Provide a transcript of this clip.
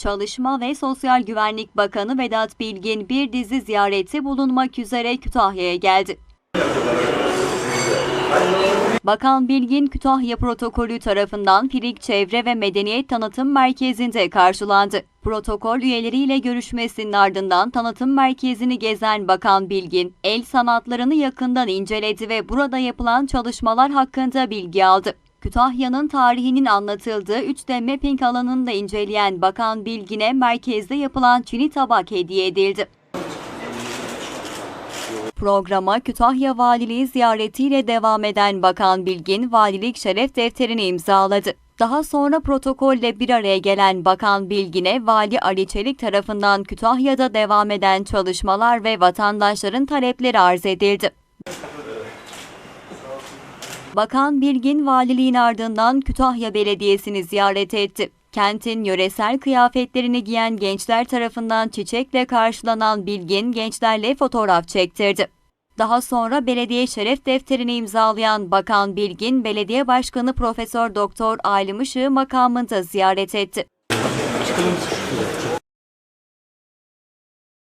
Çalışma ve Sosyal Güvenlik Bakanı Vedat Bilgin bir dizi ziyareti bulunmak üzere Kütahya'ya geldi. Bakan Bilgin Kütahya protokolü tarafından Firik Çevre ve Medeniyet Tanıtım Merkezi'nde karşılandı. Protokol üyeleriyle görüşmesinin ardından tanıtım merkezini gezen Bakan Bilgin, el sanatlarını yakından inceledi ve burada yapılan çalışmalar hakkında bilgi aldı. Kütahya'nın tarihinin anlatıldığı 3D mapping alanını da inceleyen Bakan Bilgin'e merkezde yapılan çini tabak hediye edildi. Programa Kütahya Valiliği ziyaretiyle devam eden Bakan Bilgin, valilik şeref defterini imzaladı. Daha sonra protokolle bir araya gelen Bakan Bilgin'e Vali Ali Çelik tarafından Kütahya'da devam eden çalışmalar ve vatandaşların talepleri arz edildi. Bakan Bilgin valiliğin ardından Kütahya Belediyesi'ni ziyaret etti. Kentin yöresel kıyafetlerini giyen gençler tarafından çiçekle karşılanan Bilgin gençlerle fotoğraf çektirdi. Daha sonra belediye şeref defterini imzalayan Bakan Bilgin, Belediye Başkanı Profesör Doktor Alim Işığı makamında ziyaret etti. Çıkalım